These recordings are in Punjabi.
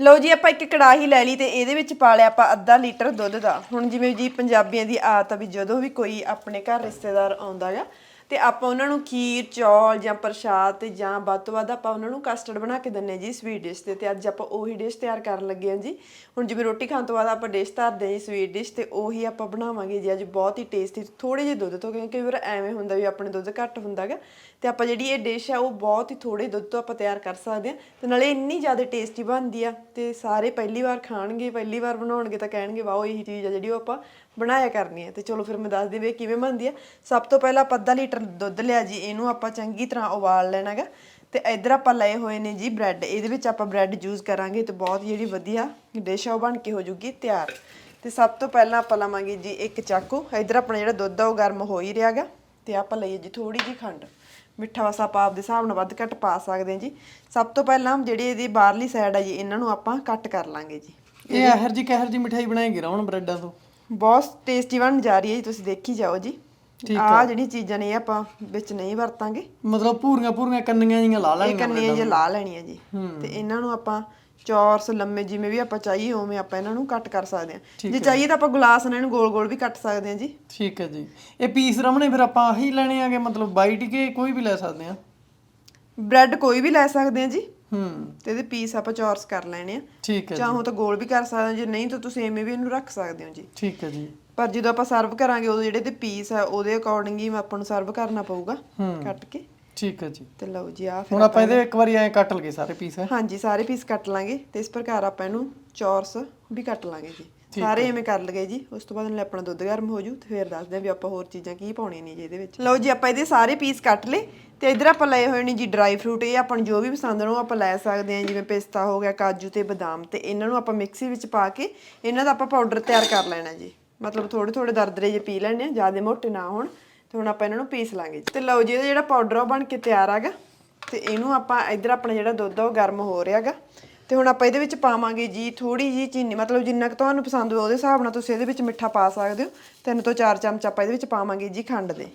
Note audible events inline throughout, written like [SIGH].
ਲਓ ਜੀ, ਆਪਾਂ ਇੱਕ ਕੜਾਹੀ ਲੈ ਲਈ ਤੇ ਇਹਦੇ ਵਿੱਚ ਪਾ ਲਿਆ ਆਪਾਂ ਅੱਧਾ ਲੀਟਰ ਦੁੱਧ ਦਾ। ਹੁਣ ਜਿਵੇਂ ਜੀ ਪੰਜਾਬੀਆਂ ਦੀ ਆਦਤ ਆ ਵੀ ਜਦੋਂ ਵੀ ਕੋਈ ਆਪਣੇ ਘਰ ਰਿਸ਼ਤੇਦਾਰ ਆਉਂਦਾ ਆ ਤੇ ਆਪਾਂ ਉਹਨਾਂ ਨੂੰ ਖੀਰ, ਚੌਲ ਜਾਂ ਪ੍ਰਸ਼ਾਦ ਤੇ ਜਾਂ ਵੱਧ ਤੋਂ ਵੱਧ ਆਪਾਂ ਉਹਨਾਂ ਨੂੰ ਕਸਟਰਡ ਬਣਾ ਕੇ ਦਿੰਨੇ ਜੀ ਸਵੀਟ ਡਿਸ਼ ਤੇ ਤੇ ਅੱਜ ਆਪਾਂ ਉਹੀ ਡਿਸ਼ ਤਿਆਰ ਕਰਨ ਲੱਗੇ ਹਾਂ ਜੀ। ਹੁਣ ਜਿਵੇਂ ਰੋਟੀ ਖਾਣ ਤੋਂ ਬਾਅਦ ਆਪਾਂ ਡਿਸ਼ ਧਰਦੇ ਹਾਂ ਜੀ ਸਵੀਟ ਡਿਸ਼ ਤੇ ਉਹੀ ਆਪਾਂ ਬਣਾਵਾਂਗੇ ਜੀ। ਅੱਜ ਬਹੁਤ ਹੀ ਟੇਸਟੀ ਥੋੜੇ ਜਿਹੇ ਦੁੱਧ ਤੋਂ, ਕਿਉਂਕਿ ਕਈ ਵਾਰ ਐਵੇਂ ਹੁੰਦਾ ਵੀ ਆਪਣੇ ਦੁੱਧ ਘੱਟ ਹੁੰਦਾਗਾ ਤੇ ਆਪਾਂ ਜਿਹੜੀ ਇਹ ਡਿਸ਼ ਆ ਉਹ ਬਹੁਤ ਹੀ ਥੋੜੇ ਦੁੱਧ ਤੋਂ ਆਪਾਂ ਤਿਆਰ ਕਰ ਸਕਦੇ ਹਾਂ ਤੇ ਨਾਲੇ ਇੰਨੀ ਜ਼ਿਆਦਾ ਟੇਸਟੀ ਬਣਦੀ ਆ ਤੇ ਸਾਰੇ ਪਹਿਲੀ ਵਾਰ ਖਾਣਗੇ, ਪਹਿਲੀ ਵਾਰ ਬਣਾਉਣਗੇ ਤਾਂ ਕਹਿਣਗੇ, ਵਾਓ, ਇਹੀ ਚੀਜ਼ ਆ ਜਿਹੜੀ ਉਹ ਆਪਾਂ ਬਣਾਇਆ ਕਰਨੀ ਹੈ। ਤੇ ਚਲੋ ਫਿਰ ਮੈਂ ਦੱਸਦੀ ਵੀ ਇਹ ਕਿਵੇਂ ਬਣਦੀ ਆ। ਸਭ ਤੋਂ ਪਹਿਲਾਂ ਆਪਾਂ ਅੱਧਾ ਲੀਟਰ ਦੁੱਧ ਲਿਆ ਜੀ ਇਹਨੂੰ ਆਪਾਂ ਚੰਗੀ ਤਰ੍ਹਾਂ ਉਬਾਲ ਲੈਣਾਗਾ। ਤੇ ਇੱਧਰ ਆਪਾਂ ਲਏ ਹੋਏ ਨੇ ਜੀ ਬ੍ਰੈਡ। ਇਹਦੇ ਵਿੱਚ ਆਪਾਂ ਬ੍ਰੈਡ ਯੂਜ਼ ਕਰਾਂਗੇ ਤੇ ਬਹੁਤ ਜਿਹੜੀ ਵਧੀਆ ਡਿਸ਼ ਆ ਉਹ ਬਣ ਕੇ ਹੋ ਜੂਗੀ ਤਿਆਰ। ਤੇ ਸਭ ਤੋਂ ਪਹਿਲਾਂ ਆਪਾਂ ਲਵਾਂਗੇ ਜੀ ਇੱਕ ਚਾਕੂ। ਇੱਧਰ ਆਪਣਾ ਜਿਹੜਾ ਦੁੱਧ ਆ ਉਹ ਗਰਮ ਹੋ ਹੀ ਰਿਹਾਗਾ। ਤੇ ਆਪਾਂ ਲਈਏ ਜੀ ਥੋੜੀ ਜੀ ਖੰਡ। ਮਿੱਠਾ ਵਸਾ ਆਪਾਂ ਆਪਦੇ ਹਿਸਾਬ ਨਾਲ ਵੱਧ ਘੱਟ ਪਾ ਸਕਦੇ ਹਾਂ ਜੀ। ਸਭ ਤੋਂ ਪਹਿਲਾਂ ਜਿਹੜੀ ਇਹਦੀ ਬਾਹਰਲੀ ਸਾਈਡ ਆ ਜੀ ਇਹਨਾਂ ਨੂੰ ਆਪਾਂ ਕੱਟ ਕਰ ਲਾਂਗੇ ਜੀ। ਇਹ ਇਹਰ ਜੀ ਕਹਿਰ ਜੀ ਮਠਾਈ ਬਣਾਏਗੀ ਰਵਣ ਬ੍ਰੈਡਾਂ ਤੋਂ। ਬਹੁਤ ਟੇਸਟੀ ਬਣ ਜਾ ਰਹੀ ਹੈ ਜੀ ਤੁਸੀਂ ਦੇਖੀ ਜਾਓ ਜੀ। ਆਹ ਜਿਹੜੀ ਚੀਜ਼ਾਂ ਨੇ ਇਹ ਆਪਾਂ ਵਿੱਚ ਨਹੀਂ ਵਰਤਾਂਗੇ। ਮਤਲਬ ਪੂਰੀਆਂ ਪੂਰੀਆਂ ਕੰਨੀਆਂ ਜੀਆਂ ਲਾ ਇਹ ਲੈਣੀਆਂ ਕੰਨੀਆਂ ਜਿਹਾ ਲਾ ਲੈਣੀਆਂ ਜੀ। ਤੇ ਇਹਨਾਂ ਨੂੰ ਆਪਾਂ ਚੌਰਸ ਲੰਮੇ ਜਿਵੇਂ ਵੀ ਆਪਾਂ ਚਾਹੀਏ ਉਵੇਂ ਆਪਾਂ ਇਹਨਾਂ ਨੂੰ ਕੱਟ ਕਰ ਸਕਦੇ ਹਾਂ। ਜੇ ਚਾਹੀਏ ਤਾਂ ਆਪਾਂ ਗਲਾਸ ਨਾਲ ਇਹਨੂੰ ਗੋਲ-ਗੋਲ ਵੀ ਕੱਟ ਸਕਦੇ ਹਾਂ ਜੀ। ਠੀਕ ਹੈ ਜੀ। ਇਹ ਪੀਸ ਰਵਣੇ ਫਿਰ ਆਪਾਂ ਆਹੀ ਲੈਣੇ ਆਗੇ ਮਤਲਬ ਬਾਈਟ ਕੇ ਕੋਈ ਵੀ ਲੈ ਸਕਦੇ ਆ ਬ੍ਰੈਡ ਕੋਈ ਵੀ ਲੈ ਸਕਦੇ ਹਾਂ ਜੀ। ਹੂੰ। ਤੇ ਇਹਦੇ ਪੀਸ ਆਪਾਂ ਚੌਰਸ ਕਰ ਲੈਣੇ ਆ। ਠੀਕ ਹੈ ਚਾਹੋ ਤਾਂ ਗੋਲ ਵੀ ਕਰ ਸਕਦੇ ਹੋ ਜੇ ਨਹੀਂ ਤਾਂ ਤੁਸੀਂ ਐਵੇਂ ਵੀ ਇਹਨੂੰ ਰੱਖ ਸਕਦੇ ਹੋ ਜੀ। ਠੀਕ ਹੈ ਜੀ। ਪਰ ਜਦੋਂ ਆਪਾਂ ਸਰਵ ਕਰਾਂਗੇ ਉਦੋਂ ਜਿਹੜੇ ਤੇ ਪੀਸ ਆ ਉਹਦੇ ਅਕੋਰਡਿੰਗ ਹੀ ਆਪਾਂ ਨੂੰ ਸਰਵ ਕਰਨਾ ਪਊਗਾ। ਕੱਟ ਕੇ। ਠੀਕ ਹੈ ਜੀ। ਤੇ ਲਓ ਜੀ ਆ ਹੁਣ ਆਪਾਂ ਇਹਦੇ ਇੱਕ ਵਾਰੀ ਐਂ ਕੱਟ ਲਗੇ ਸਾਰੇ ਪੀਸ ਹਾਂਜੀ ਸਾਰੇ ਪੀਸ ਕੱਟ ਲਾਂਗੇ ਤੇ ਇਸ ਪ੍ਰਕਾਰ ਆਪਾਂ ਇਹਨੂੰ ਚੌਰਸ ਵੀ ਕੱਟ ਲਾਂਗੇ ਜੀ। ਸਾਰੇ ਐਵੇਂ ਕਰ ਲਗੇ ਜੀ ਉਸ ਤੋਂ ਬਾਅਦ ਨਾਲੇ ਆਪਣਾ ਦੁੱਧ ਗਰਮ ਹੋ ਜੂ ਤੇ ਫਿਰ ਦੱਸਦੇ ਆ ਵੀ ਆਪਾਂ ਹੋਰ ਚੀਜ਼ਾਂ ਕੀ ਪਾਉਣੀਆਂ ਨੇ ਜੀ ਇਹਦੇ ਵਿੱਚ। ਲਓ ਜੀ ਆਪਾਂ ਇਹਦੇ ਸਾਰੇ ਪੀਸ ਕੱਟ ਲਏ ਤੇ ਇਧਰ ਆਪਾਂ ਲਏ ਹੋਏ ਨੇ ਜੀ ਡਰਾਈ ਫਰੂਟ ਇਹ ਆਪਾਂ ਨੂੰ ਜੋ ਵੀ ਪਸੰਦ ਨੂੰ ਆਪਾਂ ਲੈ ਸਕਦੇ ਹਾਂ ਜਿਵੇਂ ਪਿਸਤਾ ਹੋ ਗਿਆ ਕਾਜੂ ਤੇ ਬਦਾਮ ਤੇ ਇਹਨਾਂ ਨੂੰ ਆਪਾਂ ਮਿਕਸੀ ਵਿੱਚ ਪਾ ਕੇ ਇਹਨਾਂ ਦਾ ਆਪਾਂ ਪਾਊਡਰ ਤਿਆਰ ਕਰ ਲੈਣਾ ਜੀ। ਮਤਲਬ ਥੋੜੇ ਥੋੜੇ ਦਰਦਰੇ ਜੇ ਪੀ ਲੈਣੇ ਆ ਜ਼ਿਆਦਾ ਮੋਟੇ ਨਾ ਹੋਣ ਤੇ ਹੁਣ ਆਪਾਂ ਇਹਨਾਂ ਨੂੰ ਪੀਸ ਲਾਂਗੇ ਜੀ। ਤੇ ਲਓ ਜੀ ਇਹਦਾ ਜਿਹੜਾ ਪਾਊਡਰ ਆ ਉਹ ਬਣ ਕੇ ਤਿਆਰ ਆਗਾ ਤੇ ਇਹਨੂੰ ਆਪਾਂ ਇਧਰ ਆਪਣਾ ਜਿਹੜਾ ਦੁੱਧ ਆ ਉਹ ਗਰਮ ਹੋ ਰਿਹਾਗਾ ਤੇ ਹੁਣ ਆਪਾਂ ਇਹਦੇ ਵਿੱਚ ਪਾਵਾਂਗੇ ਜੀ ਥੋੜੀ ਜੀ ਚੀਨੀ ਮਤਲਬ ਜਿੰਨਾ ਕੁ ਤੁਹਾਨੂੰ ਪਸੰਦ ਹੋਵੇ ਉਹਦੇ ਹਿਸਾਬ ਨਾਲ ਤੁਸੀਂ ਇਹਦੇ ਵਿੱਚ ਮਿੱਠਾ ਪਾ ਸਕਦੇ ਹੋ। ਤਿੰਨ ਤੋਂ ਚਾਰ ਚਮਚ ਆਪਾਂ ਇਹਦੇ ਵਿੱਚ ਪਾਵਾਂਗੇ ਜੀ ਖੰਡ ਦੇ।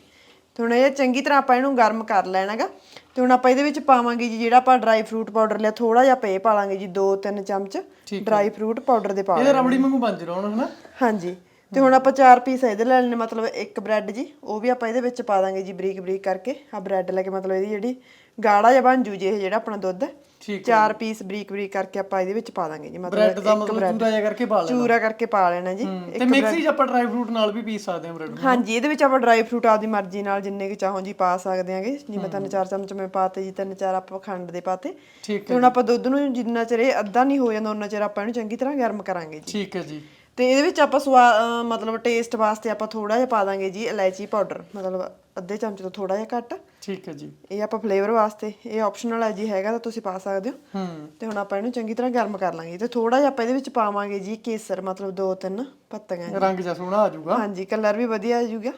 ਤੇ ਹੁਣ ਇਹ ਚੰਗੀ ਤਰ੍ਹਾਂ ਆਪਾਂ ਇਹਨੂੰ ਗਰਮ ਕਰ ਲੈਣਾਗਾ ਤੇ ਹੁਣ ਆਪਾਂ ਇਹਦੇ ਵਿੱਚ ਪਾਵਾਂਗੇ ਜੀ ਜਿਹੜਾ ਆਪਾਂ ਡਰਾਈ ਫਰੂਟ ਪਾਊਡਰ ਲਿਆ ਥੋੜਾ ਜਿਹਾ ਪੇ ਪਾ ਲਾਂਗੇ ਜੀ 2-3 ਚਮਚ ਡਰਾਈ ਫਰੂਟ ਪਾਊਡਰ ਦੇ ਪਾ ਇਹਦੇ ਰਬੜੀ ਵਾਂਗੂ ਬਣ ਜੂ ਰਵਣ ਹਨਾ? ਹਾਂਜੀ। ਤੇ ਹੁਣ ਆਪਾਂ ਚਾਰ ਪੀਸ ਇਹਦੇ ਲੈ ਲੈਣੇ ਮਤਲਬ ਇੱਕ ਬ੍ਰੈਡ ਜੀ ਉਹ ਵੀ ਆਪਾਂ ਇਹਦੇ ਵਿੱਚ ਪਾ ਦਾਂਗੇ ਜੀ ਬਰੀਕ ਬਰੀਕ ਕਰਕੇ। ਆ ਬ੍ਰੈਡ ਲੈ ਕੇ ਮਤਲਬ ਇਹਦੀ ਜਿਹੜੀ ਗਾੜਾ ਜਿਹਾ ਬਣ ਜੂ ਜੀ ਇਹ ਜਿਹੜਾ ਆਪਣਾ ਦੁੱਧ। ਠੀਕ ਚਾਰ ਪੀਸ ਬਰੀਕ ਬਰੀਕ ਕਰਕੇ ਆਪਾਂ ਇਹਦੇ ਵਿੱਚ ਪਾ ਦਾਂਗੇ ਜੀ ਬ੍ਰੈਡ ਦਾ ਮਤਲਬ ਚੂਰਾ ਜਿਹਾ ਕਰਕੇ ਪਾ ਲੈਣਾ। ਚੂਰਾ ਕਰਕੇ ਪਾ ਲੈਣਾ ਜੀ ਤੇ ਮਿਕਸੀ 'ਚ ਆਪਾਂ ਡਰਾਈ ਫਰੂਟ ਨਾਲ ਵੀ ਪੀਸ ਸਕਦੇ ਹਾਂ ਬ੍ਰੈਡ ਹਾਂਜੀ ਇਹਦੇ ਵਿੱਚ ਆਪਾਂ ਡਰਾਈ ਫਰੂਟ ਆਪਦੀ ਮਰਜ਼ੀ ਨਾਲ ਜਿੰਨੇ ਕਿ ਚਾਹੋ ਜੀ ਪਾ ਸਕਦੇ ਆਂਗੇ ਜਿਵੇਂ ਤਿੰਨ ਚਾਰ ਚਮਚ ਮੈਂ ਪਾਤੇ ਜੀ ਤਿੰਨ ਚਾਰ ਆਪਾਂ ਖੰਡ ਦੇ ਪਾਤੇ। ਤੇ ਹੁਣ ਆਪਾਂ ਦੁੱਧ ਨੂੰ ਜਿੰਨਾ ਚਿਰ ਇਹ ਅੱਧਾ ਨਹੀਂ ਹੋ ਜਾਂਦਾ ਉਹਨਾਂ ਚਿਰ ਆਪਾਂ ਇਹਨੂੰ ਚੰਗੀ ਤਰ੍ਹਾਂ ਗਰਮ ਕਰਾਂਗੇ ਜੀ। ਠੀਕ ਹੈ ਜੀ। ਤੇ ਇਹਦੇ ਵਿੱਚ ਆਪਾਂ ਸਵਾ ਅਹ ਮਤਲਬ ਟੇਸਟ ਵਾਸਤੇ ਆਪਾਂ ਥੋੜਾ ਜਿਹਾ ਪਾ ਦਾਂਗੇ ਜੀ ਇਲਾਇਚੀ ਪਾਊਡਰ ਮਤਲਬ ਅੱਧੇ ਚਮਚ ਤੋਂ ਥੋੜਾ ਜਿਹਾ ਘੱਟ। ਠੀਕ ਹੈ ਜੀ। ਇਹ ਆਪਾਂ ਫਲੇਵਰ ਵਾਸਤੇ ਇਹ ਆਪਸ਼ਨਲ ਹੈ ਜੀ ਹੈਗਾ ਤਾਂ ਤੁਸੀਂ ਪਾ ਸਕਦੇ ਹੋ। ਹੂੰ। ਤੇ ਹੁਣ ਆਪਾਂ ਇਹਨੂੰ ਚੰਗੀ ਤਰ੍ਹਾਂ ਗਰਮ ਕਰ ਲਾਂਗੇ ਤੇ ਥੋੜਾ ਜਿਹਾ ਆਪਾਂ ਇਹਦੇ ਵਿੱਚ ਪਾਵਾਂਗੇ ਜੀ ਕੇਸਰ ਮਤਲਬ ਦੋ ਤਿੰਨ ਪੱਤੀਆਂ ਰੰਗ ਜਿਹਾ ਸੋਹਣਾ ਆ ਜਾਊਗਾ। ਹਾਂਜੀ ਕਲਰ ਵੀ ਵਧੀਆ ਆ ਜਾਊਗਾ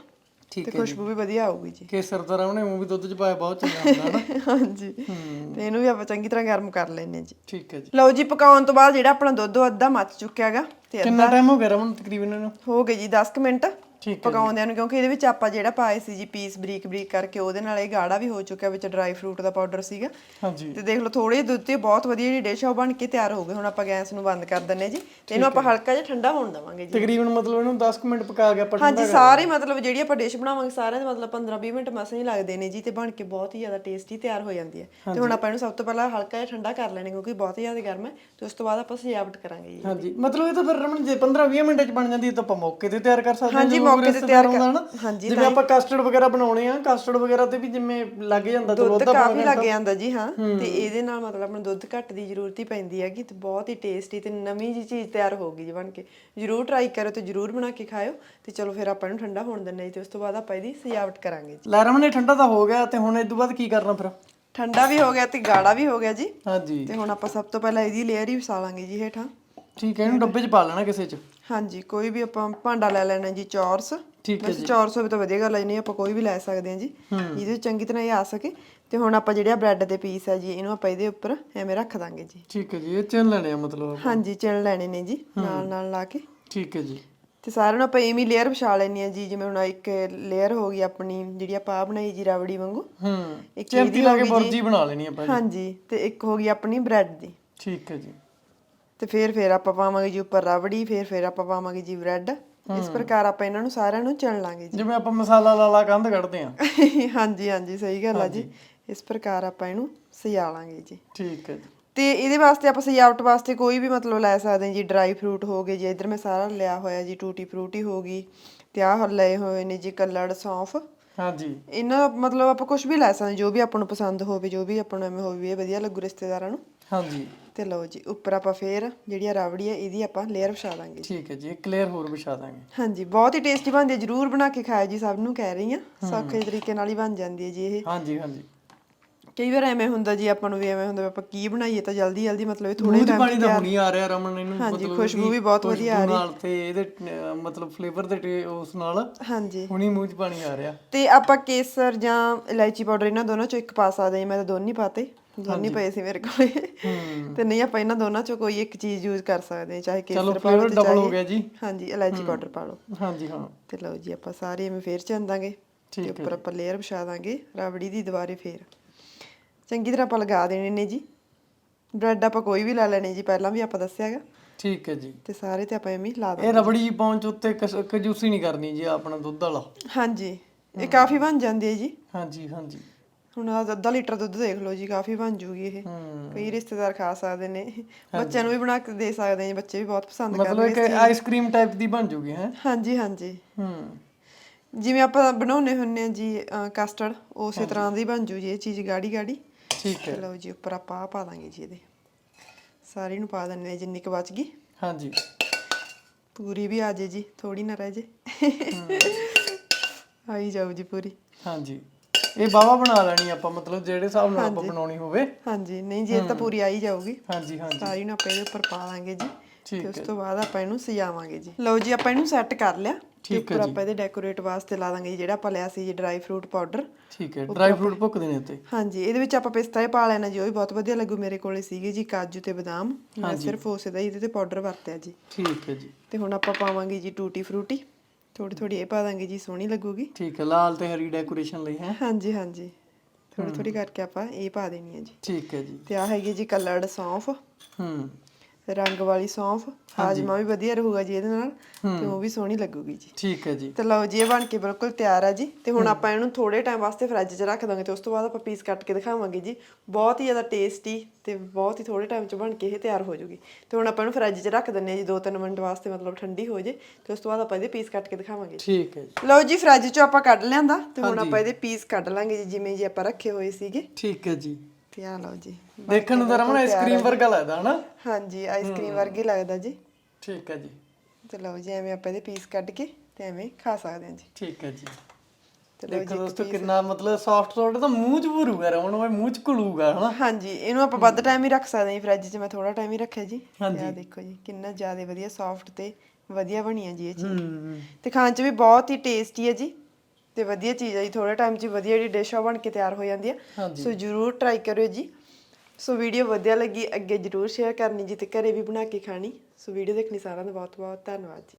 ਠੀਕ ਤੇ ਖੁਸ਼ਬੂ ਵੀ ਵਧੀਆ ਆਊਗੀ ਜੀ। ਕੇਸਰ ਦਾ ਰਵਣੇ ਉਹ ਵੀ ਦੁੱਧ 'ਚ ਪਾਇਆ ਬਹੁਤ ਚੰਗਾ ਹੁੰਦਾ ਹਨਾ [LAUGHS] ਹਾਂਜੀ। ਤੇ ਇਹਨੂੰ ਵੀ ਆਪਾਂ ਚੰਗੀ ਤਰ੍ਹਾਂ ਗਰਮ ਕਰ ਲੈਨੇ ਜੀ। ਠੀਕ ਹੈ ਜੀ। ਲਓ ਜੀ ਪਕਾਉਣ ਤੋਂ ਬਾਅਦ ਜਿਹੜਾ ਆਪਣਾ ਦੁੱਧ ਉਹ ਅੱਧਾ ਮੱਚ ਚੁੱਕਿਆ ਹੈਗਾ। ਤੇ ਕਿੰਨਾ ਟਾਈਮ ਹੋ ਗਿਆ ਰਵਣ ਤਕਰੀਬਨ ਇਹਨੂੰ? ਹੋ ਗਏ ਜੀ 10 ਕੁ ਮਿੰਟ। ਠੀਕ ਪਕਾਉਂਦਿਆਂ ਨੂੰ ਕਿਉਂਕਿ ਇਹਦੇ ਵਿੱਚ ਆਪਾਂ ਜਿਹੜਾ ਪਾਏ ਸੀ ਜੀ ਪੀਸ ਬਰੀਕ ਬਰੀਕ ਕਰਕੇ ਉਹਦੇ ਨਾਲ ਇਹ ਗਾੜਾ ਵੀ ਹੋ ਚੁੱਕਿਆ ਵਿੱਚ ਡਰਾਈ ਫਰੂਟ ਦਾ ਪਾਊਡਰ ਸੀਗਾ। ਹਾਂਜੀ। ਤੇ ਦੇਖ ਲਓ ਥੋੜੇ ਜਿਹੇ ਦੁੱਧ ਤੇ ਬਹੁਤ ਵਧੀਆ ਜਿਹੜੀ ਡਿਸ਼ ਆ ਉਹ ਬਣ ਕੇ ਤਿਆਰ ਹੋ ਗਈ ਹੁਣ ਆਪਾਂ ਗੈਸ ਨੂੰ ਬੰਦ ਕਰ ਦਿੰਨੇ ਜੀ। ਤੇ ਇਹਨੂੰ ਆਪਾਂ ਹਲਕਾ ਜਿਹਾ ਠੰਡਾ ਹੋਣ ਦਵਾਂਗੇ ਜੀ। ਤਕਰੀਬਨ ਮਤਲਬ ਇਹਨੂੰ 10 ਕੁ ਮਿੰਟ ਪਕਾ ਕੇ ਆਪਾਂ ਹਾਂਜੀ ਸਾਰੇ ਮਤਲਬ ਜਿਹੜੀ ਆਪਾਂ ਡਿਸ਼ ਬਣਾਵਾਂਗੇ ਸਾਰਿਆਂ ਦੇ ਮਤਲਬ 15-20 ਮਿੰਟ ਮਸਾਂ ਹੀ ਲੱਗਦੇ ਨੇ ਜੀ ਤੇ ਬਣ ਕੇ ਬਹੁਤ ਹੀ ਜ਼ਿਆਦਾ ਟੇਸਟੀ ਤਿਆਰ ਹੋ ਜਾਂਦੀ ਹੈ। ਤੇ ਹੁਣ ਆਪਾਂ ਇਹਨੂੰ ਸਭ ਤੋਂ ਪਹਿਲਾਂ ਹਲਕਾ ਜਿਹਾ ਠੰਡਾ ਕਰ ਲੈਣੇ ਕਿਉਂਕਿ ਬਹੁਤ ਹੀ ਜ਼ਿਆਦਾ ਗਰਮ ਹੈ। ਤੇ ਉਸ ਤੋਂ ਬਾਅਦ ਆਪਾਂ ਸਜਾਵਟ ਕਰਾਂਗੇ ਜੀ। ਹਾਂਜੀ। ਮਤਲਬ ਇਹ ਤਾਂ ਫਿਰ ਰਮਨ ਜੇ 15-20 ਮਿੰਟ 'ਚ ਬਣ ਜਾਂਦੀ ਹੈ ਤਾਂ ਆਪਾਂ ਮੌਕੇ ਤੇ ਤਿਆਰ ਕਰ ਸਕਦੇ ਹਾਂ ਹਾਂਜੀ, ਮੌਕੇ ਤੇ ਤਿਆਰ ਕਰ- ਨਾ। ਹਾਂਜੀ, ਜਿਵੇਂ ਆਪਾਂ ਕਸਟਰਡ ਵਗੈਰਾ ਬਣਾਉਣੇ ਆ ਕਸਟਰਡ ਵਗੈਰਾ ਤੇ ਵੀ ਜਿਵੇਂ ਲੱਗ ਜਾਂਦਾ ਦੁੱਧ ਕਾਫੀ ਲੱਗ ਜਾਂਦਾ ਜੀ ਹਾਂ। ਤੇ ਇਹਦੇ ਨਾਲ ਮਤਲਬ ਆਪਣਾ ਦੁੱਧ ਘੱਟ ਦੀ ਜ਼ਰੂਰਤ ਹੀ ਪੈਂਦੀ ਹੈਗੀ ਤੇ ਬਹੁਤ ਹੀ ਟੇਸਟੀ ਤੇ ਨਵੀਂ ਜੀ ਚੀਜ਼ ਤਿਆਰ ਹੋਊਗੀ ਜੀ ਬਣ ਕੇ। ਜਰੂਰ ਟਰਾਈ ਕਰੋ ਤੇ ਜਰੂਰ ਬਣਾ ਕੇ ਖਾਇਓ ਤੇ ਚਲੋ ਫਿਰ ਆਪਾਂ ਇਹਨੂੰ ਠੰਡਾ ਹੋਣ ਦਿੰਨੇ ਜੀ ਤੇ ਉਸ ਤੋਂ ਬਾਅਦ ਆਪਾਂ ਇਹਦੀ ਸਜਾਵਟ ਕਰਾਂਗੇ ਜੀ। ਲੈ ਰਮਨ ਇਹ ਠੰਡਾ ਤਾਂ ਹੋ ਗਿਆ ਤੇ ਹੁਣ ਇਸ ਤੋਂ ਬਾਅਦ ਕੀ ਕਰਨਾ ਫਿਰ? ਠੰਡਾ ਵੀ ਹੋ ਗਿਆ ਤੇ ਗਾੜਾ ਵੀ ਹੋ ਗਿਆ ਜੀ। ਹਾਂਜੀ। ਤੇ ਹੁਣ ਆਪਾਂ ਸਭ ਤੋਂ ਪਹਿਲਾਂ ਇਹਦੀ ਲੇਅਰ ਹੀ ਵਸਾ ਲਾਂਗੇ ਜੀ ਹੇਠਾਂ। ਠੀਕ ਹੈ ਇਹਨੂੰ ਡੱਬੇ 'ਚ ਪਾ ਲੈਣਾ ਕਿਸੇ 'ਚ। ਹਾਂਜੀ ਕੋਈ ਵੀ ਆਪਾਂ ਭਾਂਡਾ ਲੈ ਲੈਣਾ ਜੀ ਚੌਰਸ। ਠੀਕ ਹੈ ਵੈਸੇ ਚੌਰਸ ਹੋਵੇ ਤਾਂ ਵਧੀਆ ਗੱਲ ਹੈ ਨਹੀਂ ਆਪਾਂ ਕੋਈ ਵੀ ਲੈ ਸਕਦੇ ਹਾਂ ਜੀ। ਜਿਹਦੇ ਵਿੱਚ ਚੰਗੀ ਤਰ੍ਹਾਂ ਇਹ ਆ ਸਕੇ ਤੇ ਹੁਣ ਆਪਾਂ ਜਿਹੜਿਆ ਬ੍ਰੈਡ ਦੇ ਪੀਸ ਹੈ ਜੀ ਇਹਨੂੰ ਆਪਾਂ ਇਹਦੇ ਉੱਪਰ ਐਵੇਂ ਰੱਖ ਦਾਂਗੇ ਜੀ। ਠੀਕ ਹੈ ਜੀ ਇਹ ਚਿੰਨ ਲੈਣੇ ਆ ਮਤਲਬ ਹਾਂਜੀ ਚਿਣ ਲੈਣੇ ਨੇ ਜੀ ਨਾਲ ਨਾਲ ਲਾ ਕੇ। ਠੀਕ ਹੈ ਜੀ। ਤੇ ਸਾਰਿਆਂ ਨੂੰ ਆਪਾਂ ਐਵੇਂ ਲੇਅਰ ਵਿਛਾ ਲੈਣੀ ਆ ਜੀ ਜਿਵੇਂ ਹੁਣ ਇੱਕ ਲੇਅਰ ਹੋ ਗਈ ਆਪਣੀ ਜਿਹੜੀ ਆਪਾਂ ਬਣਾਈ ਜੀ ਰਾਵੜੀ ਵਾਂਗੂ। ਹੂੰ। ਇੱਕ ਇਹਦੀ ਲਾ ਕੇ ਬੁਰਜੀ ਬਣਾ ਲੈਣੀ ਆਪਾਂ ਜੀ। ਹਾਂਜੀ ਤੇ ਇੱਕ ਹੋ ਗਈ ਆਪਣੀ ਬ੍ਰੈਡ ਦੀ। ਠੀਕ ਹੈ ਜੀ। ਤੇ ਫਿਰ ਫਿਰ ਆਪਾਂ ਪਾਵਾਂਗੇ ਜੀ ਉੱਪਰ ਰਬੜੀ ਫਿਰ ਫਿਰ ਆਪਾਂ ਪਾਵਾਂਗੇ ਜੀ ਬ੍ਰੈਡ। ਇਸ ਪ੍ਰਕਾਰ ਆਪਾਂ ਇਹਨਾਂ ਨੂੰ ਸਾਰਿਆਂ ਨੂੰ ਚਣ ਲਾਂਗੇ ਜਿਵੇਂ ਆਪਾਂ ਮਸਾਲਾ ਲਾਲਾ ਕੰਧ ਕੱਢਦੇ ਆ ਜੀ [LAUGHS] ਹਾਂਜੀ ਹਾਂਜੀ ਸਹੀ ਗੱਲ ਆ ਜੀ। ਇਸ ਪ੍ਰਕਾਰ ਆਪਾਂ ਇਹਨੂੰ ਸਜਾ ਲਾਂਗੇ ਜੀ। ਠੀਕ ਹੈ ਜੀ। ਤੇ ਇਹਦੇ ਵਾਸਤੇ ਆਪਾਂ ਸਜਾਵਟ ਵਾਸਤੇ ਕੋਈ ਵੀ ਮਤਲਬ ਲੈ ਸਕਦੇ ਹਾਂ ਜੀ। ਡਰਾਈ ਫਰੂਟ ਹੋ ਗਏ ਜੀ ਇਧਰ ਮੈਂ ਸਾਰਾ ਲਿਆ ਹੋਇਆ ਜੀ। ਟੂਟੀ ਫਰੂਟੀ ਹੋ ਗਈ ਤੇ ਆਹ ਲਏ ਹੋਏ ਨੇ ਜੀ ਕੱਲੜ ਸੌਂਫ। ਹਾਂਜੀ। ਇਹਨਾਂ ਮਤਲਬ ਆਪਾਂ ਕੁਝ ਵੀ ਲੈ ਸਕਦੇ ਜੋ ਵੀ ਆਪਾਂ ਨੂੰ ਪਸੰਦ ਹੋਵੇ ਜੋ ਵੀ ਆਪਾਂ ਨੂੰ ਐਵੇਂ ਹੋਵੇ ਵਧੀਆ ਲੱਗੂ ਰਿਸ਼ਤੇਦਾਰਾਂ ਨੂੰ। ਹਾਂਜੀ। ਤੇ ਲਓ ਜੀ ਉੱਪਰ ਆਪਾਂ ਫੇਰ ਜਿਹੜੀ ਆ ਰਾਵੜੀ ਹੈ ਇਹਦੀ ਆਪਾਂ ਲੇਅਰ ਵਿਛਾ ਦਾਂਗੇ। ਠੀਕ ਹੈ ਜੀ ਇੱਕ ਲੇਅਰ ਹੋਰ ਵਿਛਾ ਦਾਂਗੇ। ਹਾਂਜੀ ਬਹੁਤ ਹੀ ਟੇਸਟੀ ਬਣਦੀ ਹੈ ਜਰੂਰ ਬਣਾ ਕੇ ਖਾਇਆ ਜੀ ਸਭ ਨੂੰ ਕਹਿ ਰਹੀ ਆ ਸੌਖੇ ਤਰੀਕੇ ਨਾਲ ਹੀ ਬਣ ਜਾਂਦੀ ਹੈ ਜੀ ਇਹ। ਹਾਂਜੀ ਹਾਂਜੀ। ਕਈ ਵਾਰ ਐਵੇਂ ਹੁੰਦਾ ਜੀ ਆਪਾਂ ਨੂੰ ਵੀ ਐਵੇਂ ਹੁੰਦਾ ਵੀ ਆਪਾਂ ਕੀ ਬਣਾਈਏ ਤਾਂ ਜਲਦੀ ਜਲਦੀ ਮਤਲਬ ਇਹ ਥੋੜੇ ਟਾਈਮ ਪਾਣੀ ਤਾਂ ਹੁਣੀ ਆ ਰਿਹਾ ਰਮਨ ਇਹਨੂੰ ਹਾਂਜੀ, ਖੁਸ਼ਬੂ ਵੀ ਬਹੁਤ ਵਧੀਆ ਆ ਖੁਸ਼ਬੂ ਨਾਲ ਤੇ ਇਹਦੇ ਮਤਲਬ ਫਲੇਵਰ ਦੇ ਉਸ ਨਾਲ ਹਾਂਜੀ। ਹੁਣੀ ਮੂੰਹ 'ਚ ਪਾਣੀ ਆ ਰਿਹਾ। ਤੇ ਆਪਾਂ ਕੇਸਰ ਜਾਂ ਇਲਾਇਚੀ ਪਾਊਡਰ ਇਹਨਾਂ ਦੋਨਾਂ ਚੋਂ ਇੱਕ ਪਾ ਸਕਦੇ ਹਾਂ ਮੈਂ ਤਾਂ ਦੋਨੇ ਪਾਤੇ। ਦੋਨੇ ਪਏ ਸੀ ਮੇਰੇ ਕੋਲੇ। ਤੇ ਨਹੀਂ ਆਪਾਂ ਇਹਨਾਂ ਦੋਨਾਂ ਚੋਂ ਕੋਈ ਇੱਕ ਚੀਜ਼ ਯੂਜ਼ ਕਰ ਸਕਦੇ ਹਾਂ ਚਾਹੇ ਕੇਸਰ ਪਾ ਲਓ ਡਬਲ ਹੋ ਗਿਆ ਜੀ। ਹਾਂਜੀ ਇਲਾਇਚੀ ਪਾਊਡਰ ਪਾ ਲਓ। ਹਾਂਜੀ ਹਾਂ। ਤੇ ਲਓ ਜੀ ਆਪਾਂ ਸਾਰੇ ਐਵੇਂ ਫੇਰ ਚੰਦਾਂਗੇ ਤੇ ਉੱਪਰ ਆਪਾਂ ਲੇਅਰ ਵਿਛਾ ਦਾਂਗੇ ਰਾਵੜੀ ਦੀ ਦੁਬਾਰੇ ਫੇਰ। ਚੰਗੀ ਤਰ੍ਹਾਂ ਆਪਾਂ ਲਗਾ ਦੇਣੇ ਨੇ ਜੀ। ਬ੍ਰੈਡ ਆਪਾਂ ਕੋਈ ਵੀ ਲੈ ਲੈਣੇ ਜੀ ਪਹਿਲਾਂ ਵੀ ਆਪਾਂ ਦੱਸਿਆਗਾ ਠੀਕ ਹੈ ਜੀ। ਤੇ ਸਾਰੇ ਤੇ ਆਪਾਂ ਐਵੇਂ ਹੀ ਲਾ ਦਾਂਗੇ ਇਹ ਰਬੜੀ ਜੀ ਪਹੁੰਚ ਉੱਤੇ ਕੰਜੂਸੀ ਨਹੀਂ ਕਰਨੀ ਜੀ ਆਪਣਾ ਦੁੱਧ ਵਾਲਾ। ਹਾਂਜੀ। ਇਹ ਕਾਫੀ ਬਣ ਜਾਂਦੀ ਹੈ ਜੀ। ਹਾਂਜੀ ਹਾਂਜੀ। ਹੁਣ ਆਹ ਅੱਧਾ ਲੀਟਰ ਦੁੱਧ ਦੇਖ ਲਓ ਜੀ ਕਾਫੀ ਬਣ ਜੂਗੀ ਇਹ। ਹੂੰ। ਕਈ ਰਿਸ਼ਤੇਦਾਰ ਖਾ ਸਕਦੇ ਨੇ। ਬੱਚਿਆਂ ਨੂੰ ਵੀ ਬਣਾ ਕੇ ਦੇ ਸਕਦੇ ਨੇ ਬੱਚੇ ਵੀ ਬਹੁਤ ਪਸੰਦ ਮਤਲਬ ਕਰਦੇ ਇੱਕ ਆਈਸਕ੍ਰੀਮ ਟਾਈਪ ਦੀ ਬਣ ਜੂਗੀ ਹੈ? ਹਾਂਜੀ ਹਾਂਜੀ। ਹੂੰ। ਜਿਵੇਂ ਆਪਾਂ ਬਣਾਉਨੇ ਹੁੰਨੇ ਆ ਜੀ ਕਸਟਰਡ ਉਸੇ ਤਰ੍ਹਾਂ ਦੀ ਬਣ ਜੂ ਜੀ ਇਹ ਚੀਜ਼ ਗਾੜੀ ਗਾੜੀ ਠੀਕ ਹੈ। ਚਲੋ ਜੀ ਉੱਪਰ ਆਪਾਂ ਆਹ ਪਾ ਦਾਂਗੇ ਜੀ ਇਹਦੇ। ਸਾਰੀ ਨੂੰ ਪਾ ਦਿੰਨੇ ਆ ਜਿੰਨੀ ਕੁ ਬਚ ਗਈ। ਹਾਂਜੀ। ਪੂਰੀ ਵੀ ਆ ਜੇ ਜੀ ਥੋੜੀ ਨਾ ਰਹਿ ਜੇ। ਆਈ ਜਾਊ ਜੀ ਪੂਰੀ। ਹਾਂਜੀ। ਇਹ ਬਾਵਾ ਬਣਾ ਲੈਣੀ ਆਪਾਂ ਮਤਲਬ ਜਿਹੜੇ ਹਿਸਾਬ ਨਾਲ ਆਪਾਂ ਬਣਾਉਣੀ ਹੋਵੇ। ਹਾਂਜੀ ਨਹੀਂ ਜੀ ਇਹ ਤਾਂ ਪੂਰੀ ਆਈ ਜਾਊਗੀ। ਹਾਂਜੀ ਹਾਂਜੀ। ਸਾਰੀ ਨੂੰ ਆਪਾਂ ਇਹਦੇ ਉੱਪਰ ਪਾ ਦਾਂਗੇ ਜੀ। ਠੀਕ ਤੇ ਉਸ ਤੋਂ ਬਾਅਦ ਆਪਾਂ ਇਹਨੂੰ ਸਜਾਵਾਂਗੇ ਜੀ। ਲਓ ਜੀ ਆਪਾਂ ਇਹਨੂੰ ਸੈੱਟ ਕਰ ਲਿਆ। ਤੇ ਠੀਕ ਹੈ ਉੱਪਰ ਆਪਾਂ ਇਹਦੇ ਡੈਕੋਰੇਟ ਵਾਸਤੇ ਲਾ ਦਾਂਗੇ ਜਿਹੜਾ ਆਪਾਂ ਲਿਆ ਸੀ ਜੀ ਡਰਾਈ ਫਰੂਟ ਪਾਊਡਰ ਠੀਕ ਹੈ ਡਰਾਈ ਫਰੂਟ ਭੁੱਕ ਦੇਣੇ ਉੱਤੇ। ਹਾਂਜੀ ਇਹਦੇ ਵਿੱਚ ਆਪਾਂ ਪਿਸਤਾ ਹੀ ਪਾ ਲੈਣਾ ਜੀ ਉਹ ਵੀ ਬਹੁਤ ਵਧੀਆ ਲੱਗੂ ਮੇਰੇ ਕੋਲੇ ਸੀਗੇ ਜੀ ਕਾਜੂ ਤੇ ਬਦਾਮ। ਮੈਂ ਸਿਰਫ ਉਸੇ ਦਾ ਹੀ ਇਹਦੇ ਤੇ ਪਾਊਡਰ ਵਰਤਿਆ ਜੀ। ਠੀਕ ਹੈ ਜੀ। ਤੇ ਹੁਣ ਆਪਾਂ ਪਾਵਾਂਗੇ ਜੀ ਟੂਟੀ ਫਰੂਟੀ। ਥੋੜੀ ਥੋੜੀ ਇਹ ਪਾ ਦਾਂਗੇ ਜੀ ਸੋਹਣੀ ਲੱਗੂਗੀ। ਠੀਕ ਹੈ ਲਾਲ ਤੇ ਹਰੀ ਡੈਕੋਰੇਸ਼ਨ ਲਈ ਹੈ? ਹਾਂਜੀ ਹਾਂਜੀ। ਥੋੜੀ ਥੋੜੀ ਕਰਕੇ ਆਪਾਂ ਇਹ ਪਾ ਦੇਣੀ ਹੈ ਜੀ। ਠੀਕ ਹੈ ਜੀ। ਤੇ ਆ ਹੈਗੀ ਜੀ ਕਲਰਡ ਸੌਂਫ। ਹੂੰ। ਰੰਗ ਵਾਲੀ ਸੌਂਫ ਹਾਜਮਾ ਵੀ ਵਧੀਆ ਰਹੂਗਾ ਜੀ ਇਹਦੇ ਨਾਲ ਤੇ ਉਹ ਵੀ ਸੋਹਣੀ ਲੱਗੂਗੀ ਜੀ। ਠੀਕ ਹੈ ਜੀ। ਤੇ ਲਓ ਜੀ ਇਹ ਬਣ ਕੇ ਬਿਲਕੁਲ ਤਿਆਰ ਆ ਜੀ। ਤੇ ਹੁਣ ਆਪਾਂ ਇਹਨੂੰ ਥੋੜੇ ਟਾਈਮ ਵਾਸਤੇ ਫ੍ਰਿਜ 'ਚ ਰੱਖ ਦਾਂਗੇ ਤੇ ਉਸ ਤੋਂ ਬਾਅਦ ਆਪਾਂ ਪੀਸ ਕੱਟ ਕੇ ਦਿਖਾਵਾਂਗੇ ਜੀ। ਬਹੁਤ ਹੀ ਜ਼ਿਆਦਾ ਟੇਸਟੀ ਤੇ ਬਹੁਤ ਹੀ ਥੋੜੇ ਟਾਈਮ 'ਚ ਬਣ ਕੇ ਇਹ ਤਿਆਰ ਹੋ ਜੂਗੀ। ਤੇ ਹੁਣ ਆਪਾਂ ਇਹਨੂੰ ਫ੍ਰਿਜ 'ਚ ਰੱਖ ਦਿੰਨੇ ਆ ਜੀ 2-3 ਮਿੰਟ ਵਾਸਤੇ ਮਤਲਬ ਠੰਡੀ ਹੋ ਜੇ। ਤੇ ਉਸ ਤੋਂ ਬਾਅਦ ਆਪਾਂ ਇਹਦੇ ਪੀਸ ਕੱਟ ਕੇ ਦਿਖਾਵਾਂਗੇ ਠੀਕ ਹੈ ਜੀ। ਲਓ ਜੀ ਫ੍ਰਿਜ 'ਚੋਂ ਆਪਾਂ ਕੱਢ ਲਿਆਂਦਾ। ਤੇ ਹੁਣ ਆਪਾਂ ਇਹਦੇ ਪੀਸ ਕੱਢ ਲਾਂਗੇ ਜੀ ਜਿਵੇਂ ਜੀ ਆਪਾਂ ਰੱਖੇ ਹੋਏ ਸੀਗੇ। ਠੀਕ ਹੈ ਜੀ। ਤੇ ਆ ਲਓ ਜੀ। ਦੇਖਣ ਨੂੰ ਤਾਂ ਰਮਨ ਆਈਸਕ੍ਰੀਮ ਵਰਗਾ ਲੱਗਦਾ ਹਨਾ? ਹਾਂਜੀ ਆਈਸਕ੍ਰੀਮ ਵਰਗੀ ਲੱਗਦਾ ਜੀ। ਠੀਕ ਹੈ ਜੀ। ਤੇ ਲਓ ਜੀ ਐਵੇਂ ਆਪਾਂ ਇਹਦੇ ਪੀਸ ਕੱਢ ਕੇ ਤੇ ਐਵੇਂ ਖਾ ਸਕਦੇ ਹਾਂ ਜੀ। ਠੀਕ ਹੈ ਜੀ। ਤੇ ਲਓ ਦੇਖੋ ਦੋਸਤੋ ਕਿੰਨਾ ਮਤਲਬ ਸੌਫਟ ਸੌਫਟ ਤਾਂ ਮੂੰਹ ਚ ਭੂਰੂਗਾ ਰਮਨ ਉਹ ਮੂੰਹ ਚ ਘੁਲੂਗਾ ਹਨਾ? ਹਾਂਜੀ ਇਹਨੂੰ ਆਪਾਂ ਵੱਧ ਟਾਈਮ ਹੀ ਰੱਖ ਸਕਦੇ ਹਾਂ ਫ੍ਰਿਜ 'ਚ ਮੈਂ ਥੋੜਾ ਟਾਈਮ ਹੀ ਰੱਖਿਆ ਜੀ। ਹਾਂਜੀ। ਆ ਦੇਖੋ ਜੀ ਕਿੰਨਾ ਜ਼ਿਆਦਾ ਵਧੀਆ ਸੌਫਟ ਤੇ ਵਧੀਆ ਬਣੀ ਹੈ ਜੀ ਇਹ ਚੀਜ਼। ਹੂੰ ਤੇ ਖਾਣ 'ਚ ਵੀ ਬਹੁਤ ਹੀ ਟੇਸਟੀ ਹੈ ਜੀ। ਤੇ ਵਧੀਆ ਚੀਜ਼ ਹੈ ਜੀ ਥੋੜੇ ਟਾਈਮ 'ਚ ਹੀ ਵਧੀਆ ਜਿਹੜੀ ਡਿਸ਼ ਆ ਬਣ ਕੇ ਤਿਆਰ ਹੋ ਜਾਂਦੀ ਹੈ ਹਾਂਜੀ। ਸੋ ਜਰੂਰ ਟਰਾਈ ਕਰਿਓ ਜੀ। ਸੋ ਵੀਡੀਓ ਵਧੀਆ ਲੱਗੀ ਅੱਗੇ ਜਰੂਰ ਸ਼ੇਅਰ ਕਰਨੀ ਜੀ ਤੇ ਘਰੇ ਵੀ ਬਣਾ ਕੇ ਖਾਣੀ। ਸੋ ਵੀਡੀਓ ਦੇਖਣੀ ਸਾਰਿਆਂ ਦਾ ਬਹੁਤ ਬਹੁਤ ਧੰਨਵਾਦ ਜੀ।